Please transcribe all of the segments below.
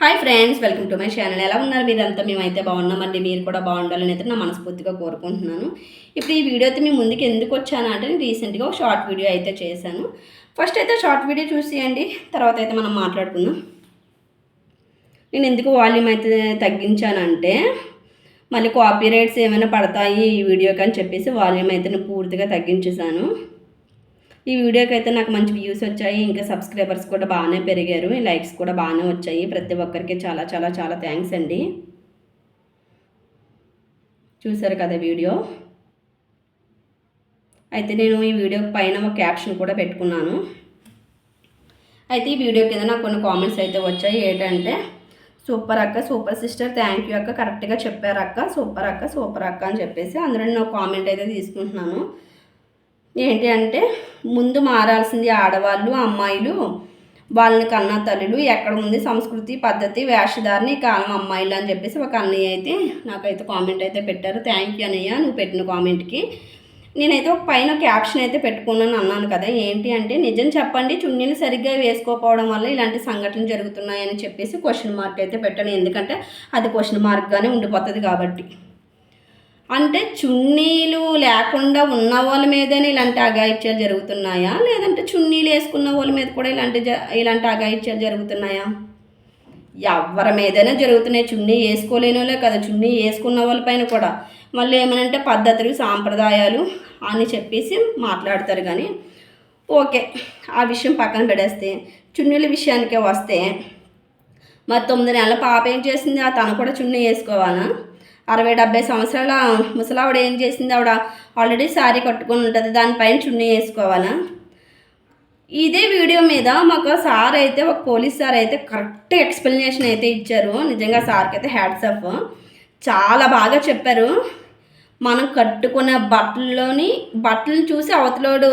Hi friends welcome to my channel. ఎలా ఉన్నారు మీరంతా? మేమైతే బాగున్నామండి మీరు కూడా బాగుండాలని అయితే నా మనస్ఫూర్తిగా కోరుకుంటున్నాను. ఇప్పుడు ఈ వీడియో అయితే మీ ముందుకు ఎందుకు వచ్చాను అంటే నేను రీసెంట్గా ఒక షార్ట్ వీడియో అయితే చేశాను. ఫస్ట్ అయితే షార్ట్ వీడియో చూసేయండి. తర్వాత అయితే మనం మాట్లాడుకుందాం. నేను ఎందుకు వాల్యూమ్ అయితే తగ్గించానంటే మళ్ళీ కాపీ రైట్స్ ఏమైనా పడతాయి ఈ వీడియోకి అని చెప్పేసి వాల్యూమ్ అయితే నేను పూర్తిగా తగ్గించేశాను. ఈ వీడియోకి అయితే నాకు మంచి వ్యూస్ వచ్చాయి. ఇంకా సబ్స్క్రైబర్స్ కూడా బాగానే పెరిగారు. లైక్స్ కూడా బాగానే వచ్చాయి. ప్రతి ఒక్కరికి చాలా చాలా చాలా థ్యాంక్స్ అండి. చూసారు కదా వీడియో? అయితే నేను ఈ వీడియో పైన ఒక క్యాప్షన్ కూడా పెట్టుకున్నాను. అయితే ఈ వీడియో కింద నాకు కొన్ని కామెంట్స్ అయితే వచ్చాయి. ఏంటంటే సూపర్ అక్క సూపర్ సిస్టర్ థ్యాంక్ యూ అక్క. కరెక్ట్గా చెప్పారు అక్క. సూపర్ అక్క సూపర్ అక్క అని చెప్పేసి అందులో నేను కామెంట్ అయితే తీసుకుంటున్నాను. ఏంటి అంటే ముందు మారాల్సింది ఆడవాళ్ళు అమ్మాయిలు వాళ్ళని కన్నా తల్లులు ఎక్కడ ఉంది సంస్కృతి పద్ధతి వేషధారణ కాలం అమ్మాయిలు అని చెప్పేసి ఒక అన్నయ్య అయితే నాకైతే కామెంట్ అయితే పెట్టారు. థ్యాంక్ యూ అన్నయ్య నువ్వు పెట్టిన కామెంట్కి. నేనైతే ఒక పైన క్యాప్షన్ అయితే పెట్టుకున్నాను అన్నాను కదా ఏంటి అంటే నిజం చెప్పండి చున్నీలు సరిగ్గా వేసుకోకపోవడం వల్ల ఇలాంటి సంఘటనలు జరుగుతున్నాయని చెప్పేసి క్వశ్చన్ మార్క్ అయితే పెట్టాను. ఎందుకంటే అది క్వశ్చన్ మార్క్గానే ఉండిపోతుంది కాబట్టి. అంటే చున్నీలు లేకుండా ఉన్న వాళ్ళ మీదనే ఇలాంటి అఘాయిత్యాలు జరుగుతున్నాయా? లేదంటే చున్నీలు వేసుకున్న వాళ్ళ మీద కూడా ఇలాంటి జ ఇలాంటి అఘాయిత్యాలు జరుగుతున్నాయా? ఎవరి మీదైనా జరుగుతున్నాయి. చున్నీ వేసుకోలేనోలే కదా. చున్నీ వేసుకున్న వాళ్ళపైన కూడా. మళ్ళీ ఏమనంటే పద్ధతులు సాంప్రదాయాలు అని చెప్పేసి మాట్లాడతారు కానీ. ఓకే ఆ విషయం పక్కన పెడేస్తే చున్నీల విషయానికే వస్తే మరి తొమ్మిది నెలల పాప ఏం చేసింది? ఆ తను కూడా చున్నీ వేసుకోవాలా? అరవై డెబ్బై సంవత్సరాల ముసలావిడ ఏం చేసింది? ఆవిడ ఆల్రెడీ శారీ కట్టుకొని ఉంటుంది. దానిపైన చున్నీ వేసుకోవాలా? ఇదే వీడియో మీద మాకు సార్ అయితే ఒక పోలీస్ సార్ అయితే కరెక్ట్ ఎక్స్ప్లెనేషన్ అయితే ఇచ్చారు. నిజంగా సార్కి అయితే హ్యాట్స్ ఆఫ్. చాలా బాగా చెప్పారు. మనం కట్టుకునే బట్టల్లోని బట్టలను చూసి అవతలోడు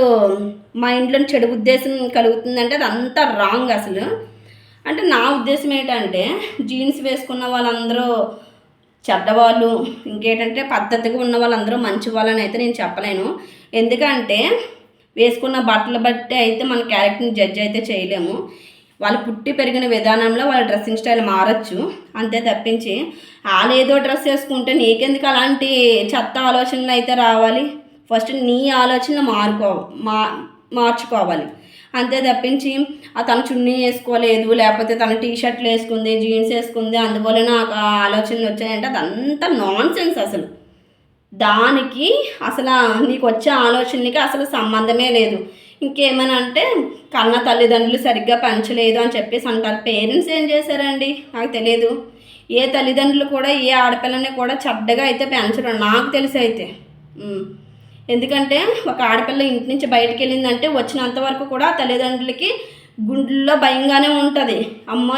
మైండ్లో చెడు ఉద్దేశం కలుగుతుందంటే అది అంతా రాంగ్ అసలు. అంటే నా ఉద్దేశం ఏంటంటే జీన్స్ వేసుకున్న వాళ్ళందరూ చెడ్డవాళ్ళు ఇంకేంటంటే పద్ధతిగా ఉన్న వాళ్ళందరూ మంచి వాళ్ళని అయితే నేను చెప్పలేను. ఎందుకంటే వేసుకున్న బట్టలు బట్టి అయితే మన క్యారెక్టర్ని జడ్జ్ అయితే చేయలేము. వాళ్ళు పుట్టి పెరిగిన విధానంలో వాళ్ళ డ్రెస్సింగ్ స్టైల్ మారచ్చు. అంతే తప్పించి వాళ్ళు ఏదో డ్రెస్ వేసుకుంటే నీకెందుకు అలాంటి చెత్త ఆలోచనలు అయితే రావాలి? ఫస్ట్ నీ ఆలోచనలు మారుకో మా మార్చుకోవాలి. అంతే తప్పించి ఆ తను చున్నీ వేసుకోలేదు లేకపోతే తన టీ షర్ట్లు వేసుకుంది జీన్స్ వేసుకుంది అందువల్ల నాకు ఆ ఆలోచనలు వచ్చాయంటే అదంతా నాన్ సెన్స్ అసలు. దానికి అసలు నీకు వచ్చే ఆలోచనలకి అసలు సంబంధమే లేదు. ఇంకేమైనా అంటే కన్న తల్లిదండ్రులు సరిగ్గా పెంచలేదు అని చెప్పేసి అంటారు. పేరెంట్స్ ఏం చేశారండి? నాకు తెలియదు ఏ తల్లిదండ్రులు కూడా ఏ ఆడపిల్లని కూడా చెడ్డగా అయితే పెంచరు. నాకు తెలిసి అయితే ఎందుకంటే ఒక ఆడపిల్ల ఇంటి నుంచి బయటకు వెళ్ళిందంటే వచ్చినంత వరకు కూడా తల్లిదండ్రులకి గుండెల్లో భయంగానే ఉంటుంది. అమ్మ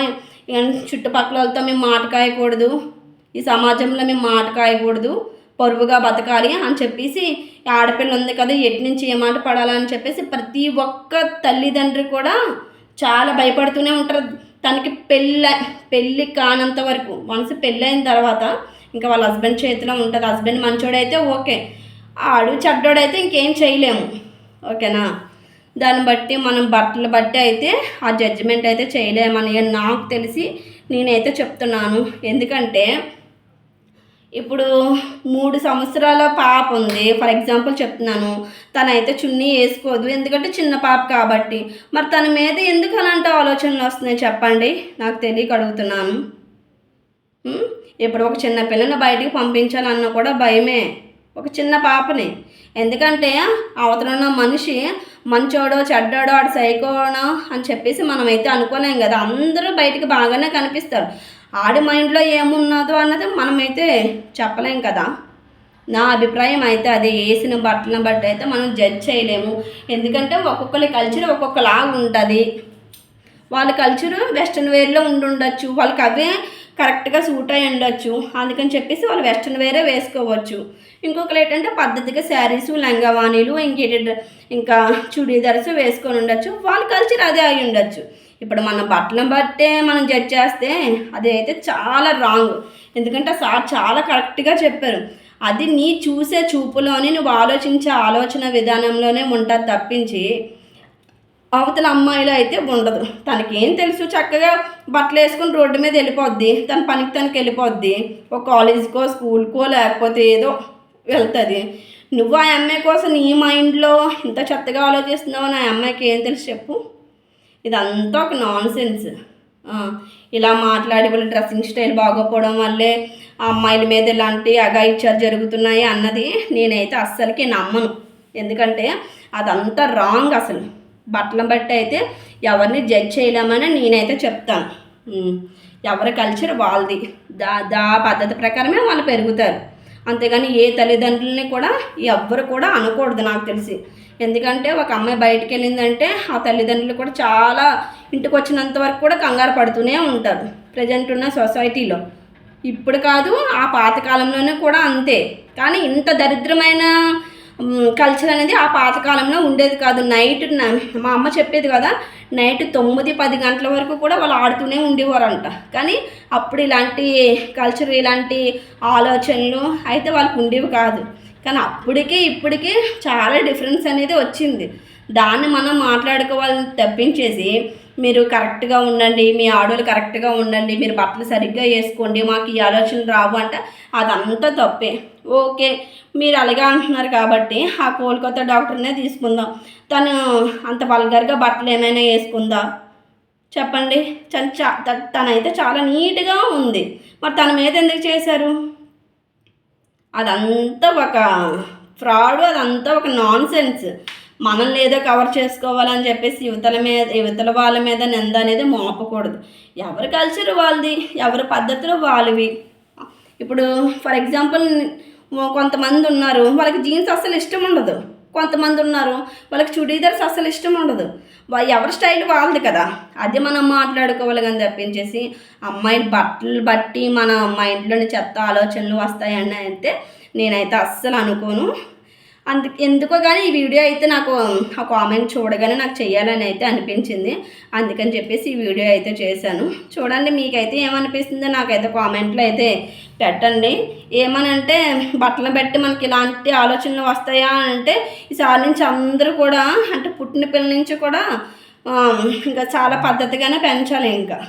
చుట్టుపక్కల వాళ్ళతో మేము మాట కాయకూడదు. ఈ సమాజంలో మేము మాట కాయకూడదు. పరువుగా బతకాలి అని చెప్పేసి ఆడపిల్ల ఉంది కదా ఎటు నుంచి ఏ మాట పడాలని చెప్పేసి ప్రతి ఒక్క తల్లిదండ్రి కూడా చాలా భయపడుతూనే ఉంటారు. తనకి పెళ్ళ పెళ్ళి కానంత వరకు వన్స్ పెళ్ళైన తర్వాత ఇంకా వాళ్ళ హస్బెండ్ చేతిలో ఉంటుంది. హస్బెండ్ మంచోడైతే ఓకే. ఆడు చెడ్డోడైతే ఇంకేం చేయలేము. ఓకేనా? దాన్ని బట్టి మనం బట్టలు బట్టి అయితే ఆ జడ్జిమెంట్ అయితే చేయలేమని నాకు తెలిసి నేనైతే చెప్తున్నాను. ఎందుకంటే ఇప్పుడు మూడు సంవత్సరాల పాప ఉంది. ఫర్ ఎగ్జాంపుల్ చెప్తున్నాను. తనైతే చున్నీ వేసుకోదు. ఎందుకంటే చిన్న పాప కాబట్టి. మరి తన మీద ఎందుకు అలాంటి ఆలోచనలు వస్తున్నాయి చెప్పండి? నాకు తెలియక అడుగుతున్నాను. ఇప్పుడు ఒక చిన్న పిల్లని బయటికి పంపించాలన్నా కూడా భయమే. ఒక చిన్న పాపని. ఎందుకంటే అవతలన్న మనిషి మంచోడో చెడ్డోడో ఆడు సైకోడో అని చెప్పేసి మనమైతే అనుకోలేం కదా. అందరూ బయటికి బాగానే కనిపిస్తారు. ఆడి మైండ్లో ఏమున్నదో అన్నది మనమైతే చెప్పలేం కదా. నా అభిప్రాయం అయితే అది. వేసిన బట్టలను బట్టి అయితే మనం జడ్జ్ చేయలేము. ఎందుకంటే ఒక్కొక్కరి కల్చర్ ఒక్కొక్కలాగా ఉంటుంది వాళ్ళ కల్చరు వెస్ట్రన్ వేర్లో ఉండుండొచ్చు. వాళ్ళకి అవే కరెక్ట్గా సూట్ అయి ఉండొచ్చు. అందుకని చెప్పేసి వాళ్ళు వెస్ట్రన్ వేరే వేసుకోవచ్చు. ఇంకొకరు ఏంటంటే పద్ధతిగా శారీస్ లంగావాణీలు ఇంకేట ఇంకా చుడీదార్స్ వేసుకొని ఉండొచ్చు. వాళ్ళ కల్చర్ అదే అయి ఉండొచ్చు. ఇప్పుడు మన బట్టలను బట్టే మనం జడ్జ్ చేస్తే అది అయితే చాలా రాంగ్ ఎందుకంటే సార్ చాలా కరెక్ట్గా చెప్పారు. అది నీ చూసే చూపులోనే నువ్వు ఆలోచించే ఆలోచన విధానంలోనే ఉంటుంది తప్పించి అవతల అమ్మాయిలో అయితే ఉండదు. తనకేం తెలుసు చక్కగా బట్టలు వేసుకుని రోడ్డు మీద వెళ్ళిపోద్ది. తన పనికి తనకి వెళ్ళిపోద్ది. ఒక కాలేజీకో స్కూల్కో లేకపోతే ఏదో వెళ్తుంది. నువ్వు ఆ అమ్మాయి కోసం నీ మైండ్లో ఇంత చెత్తగా ఆలోచిస్తున్నావు? నా అమ్మాయికి ఏం తెలుసు చెప్పు. ఇదంతా ఒక నాన్ సెన్స్ ఇలా మాట్లాడి వాళ్ళ డ్రెస్సింగ్ స్టైల్ బాగోపోవడం వల్లే ఆ అమ్మాయిల మీద ఇలాంటి అగాయిత్యాలు జరుగుతున్నాయి అన్నది నేనైతే అస్సలకి నమ్మను. ఎందుకంటే అదంతా రాంగ్ అసలు. బట్టలను బట్టి అయితే ఎవరిని జడ్జ్ చేయలేమని నేనైతే చెప్తాను. ఎవరి కల్చర్ వాళ్ళది. దా దా పద్ధతి ప్రకారమే వాళ్ళు పెరుగుతారు. అంతేగాని ఏ తల్లిదండ్రులని కూడా ఎవ్వరు కూడా అనకూడదు నాకు తెలిసి. ఎందుకంటే ఒక అమ్మాయి బయటికి వెళ్ళిందంటే ఆ తల్లిదండ్రులు కూడా చాలా ఇంటికి వచ్చినంత వరకు కూడా కంగారు పడుతూనే ఉంటారు ప్రజెంట్ ఉన్న సొసైటీలో ఇప్పుడు కాదు ఆ పాతకాలంలోనే కూడా అంతే. కానీ ఇంత దరిద్రమైన కల్చర్ అనేది ఆ పాతకాలంలో ఉండేది కాదు. నైట్ మా అమ్మ చెప్పేది కదా నైట్ తొమ్మిది పది గంటల వరకు కూడా వాళ్ళు ఆడుతూనే ఉండేవారంట. కానీ అప్పుడు ఇలాంటి కల్చర్ ఇలాంటి ఆలోచనలు అయితే వాళ్ళకు ఉండేవి కాదు. కానీ అప్పటికి ఇప్పటికీ చాలా డిఫరెన్స్ అనేది వచ్చింది. దాన్ని మనం మాట్లాడుకోవాలని తప్పించేసి మీరు కరెక్ట్గా ఉండండి మీ ఆడవాళ్ళు కరెక్ట్గా ఉండండి మీరు బట్టలు సరిగ్గా వేసుకోండి మాకు ఈ ఆలోచనలు రావు అంటే అదంతా తప్పే. ఓకే మీరు అలాగే అంటున్నారు కాబట్టి ఆ కోల్కతా డాక్టర్నే తీసుకుందాం. తను అంత వల్గర్గా బట్టలు ఏమైనా వేసుకుందా? చెప్పండి. చా తనైతే చాలా నీట్గా ఉంది. మరి తన మీద ఎందుకు చేశారు? అదంతా ఒక ఫ్రాడ్ అదంతా ఒక నాన్ సెన్స్ మనల్ని ఏదో కవర్ చేసుకోవాలని చెప్పేసి యువతల మీద యువతల వాళ్ళ మీద నింద అనేది మోపకూడదు. ఎవరి కల్చర్ వాళ్ళది ఎవరి పద్ధతులు వాళ్ళవి. ఇప్పుడు ఫర్ ఎగ్జాంపుల్ కొంతమంది ఉన్నారు వాళ్ళకి జీన్స్ అస్సలు ఇష్టం ఉండదు. కొంతమంది ఉన్నారు వాళ్ళకి చుడీదార్స్ అస్సలు ఇష్టం ఉండదు. ఎవరి స్టైల్ వాళ్ళది కదా. అది మనం మాట్లాడుకోవాలి కానీ తప్పించేసి అమ్మాయిని బట్టలు బట్టి మన మైండ్లోని చెత్త ఆలోచనలు వస్తాయని అయితే నేనైతే అస్సలు అనుకోను. అందు ఎందుకో కానీ ఈ వీడియో అయితే నాకు ఆ కామెంట్ చూడగానే నాకు చేయాలని అయితే అనిపించింది. అందుకని చెప్పేసి ఈ వీడియో అయితే చేశాను. చూడండి మీకైతే ఏమనిపిస్తుందో నాకైతే కామెంట్లో అయితే పెట్టండి. ఏమనంటే బట్టలు పెట్టి మనకి ఇలాంటి ఆలోచనలు వస్తాయా అంటే ఈసారి నుంచి అందరూ కూడా అంటే పుట్టిన పిల్లల నుంచి కూడా ఇంకా చాలా పద్ధతిగానే పెంచాలి ఇంకా.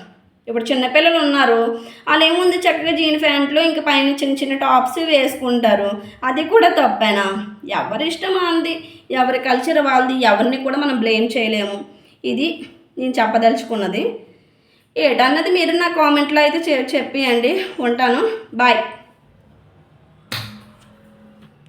ఇప్పుడు చిన్నపిల్లలు ఉన్నారు. వాళ్ళు ఏముంది చక్కగా జీన్ ప్యాంట్లు ఇంకా పైన చిన్న చిన్న టాప్స్ వేసుకుంటారు. అది కూడా తప్పేనా? ఎవరి ఇష్టం వాళ్ళది ఎవరి కల్చర్ వాళ్ళది? ఎవరిని కూడా మనం బ్లేమ్ చేయలేము. ఇది నేను చెప్పదలుచుకున్నది. ఏటన్నది మీరు నా కామెంట్లో అయితే చె చెప్పియండి. ఉంటాను. బాయ్